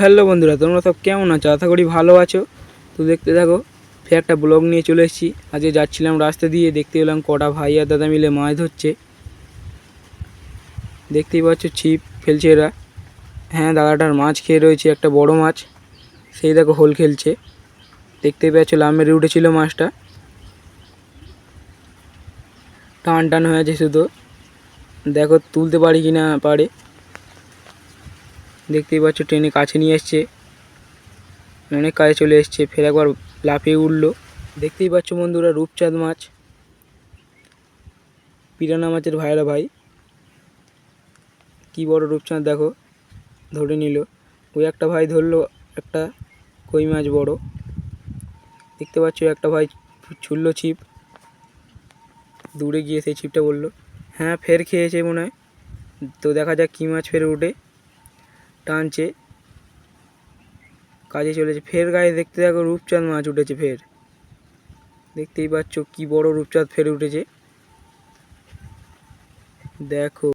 Hello বন্ধুরা, তোমরা সব কেমন আছো? আশা করি ভালো আছো। তো দেখতে থাকো, ফের একটা ব্লগ নিয়ে চলে এসেছি। আজকে যাচ্ছিলাম রাস্তা দিয়ে, দেখতে পেলাম কটা ভাই আর দাদা মিলে মাছ ধরছে। দেখতেই পাচ্ছ ছিপ ফেলছে এরা। হ্যাঁ দাদাটার মাছ খেয়ে রয়েছে, একটা বড় মাছ। সেই দেখো হোল খেলছে। দেখতেই পাচ্ছ লাভ মেরে উঠেছিল মাছটা। টান টান হয়ে আছে শুধু। দেখো, তুলতে পারি কি না পারে। দেখতেই পাচ্ছ, ট্রেনে কাছে নিয়ে এসছে। অনেক কাছে চলে এসছে, ফের একবার লাফিয়ে উঠল। দেখতেই পাচ্ছ বন্ধুরা, রূপচাঁদ মাছ। পিরানা মাছের ভাইরা ভাই। কি বড় রূপচাঁদ, দেখো, ধরে নিল। ওই একটা ভাই ধরলো, একটা কই মাছ বড়। দেখতে পাচ্ছ, একটা ভাই ছুললো ছিপ। দূরে গিয়ে সেই ছিপটা বলল হ্যাঁ ফের খেয়েছে মনে হয়। তো দেখা যাক কী মাছ ফের উঠে টানছে। কাজে চলেছে। ফের গায়ে দেখতে দেখো রূপচাঁদ মাছ উঠেছে ফের। দেখতেই পাচ্ছ কি বড় রূপচাঁদ ফের উঠেছে। দেখো।